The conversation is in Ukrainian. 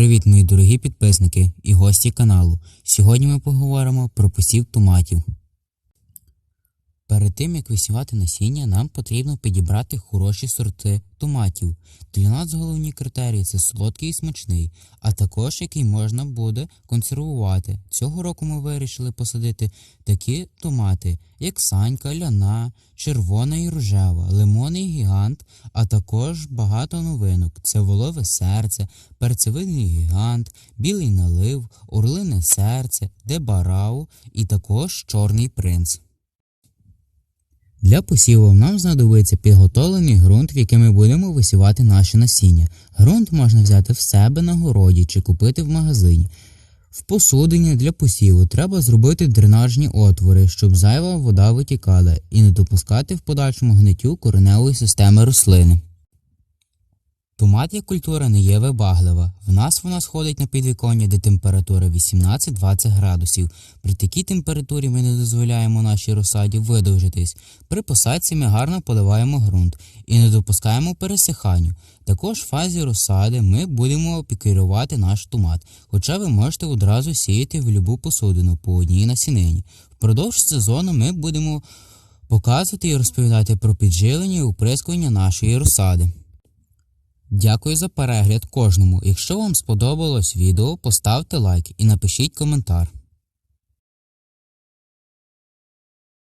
Привіт, мої дорогі підписники і гості каналу. Сьогодні ми поговоримо про посів томатів. Перед тим як висівати насіння, нам потрібно підібрати хороші сорти томатів. Для нас головні критерії це солодкий і смачний, а також який можна буде консервувати. Цього року ми вирішили посадити такі томати, як санька, ляна, червона і рожева, лимонний гігант, а також багато новинок. Це волове серце, перцевидний гігант, білий налив, орлине серце, дебарау і також чорний принц. Для посіву нам знадобиться підготовлений ґрунт, в який ми будемо висівати наше насіння. Ґрунт можна взяти в себе на городі чи купити в магазині. В посудині для посіву треба зробити дренажні отвори, щоб зайва вода витікала, і не допускати в подальшому гниттю кореневої системи рослини. Томат як культура не є вибаглива. В нас вона сходить на підвіконня, де температура 18-20 градусів. При такій температурі ми не дозволяємо нашій розсаді видовжитись. При посадці ми гарно поливаємо ґрунт і не допускаємо пересиханню. Також в фазі розсади ми будемо пікірувати наш томат, хоча ви можете одразу сіяти в любу посудину по одній насінині. Впродовж сезону ми будемо показувати і розповідати про підживлення і уприскування нашої розсади. Дякую за перегляд кожному. Якщо вам сподобалось відео, поставте лайк і напишіть коментар.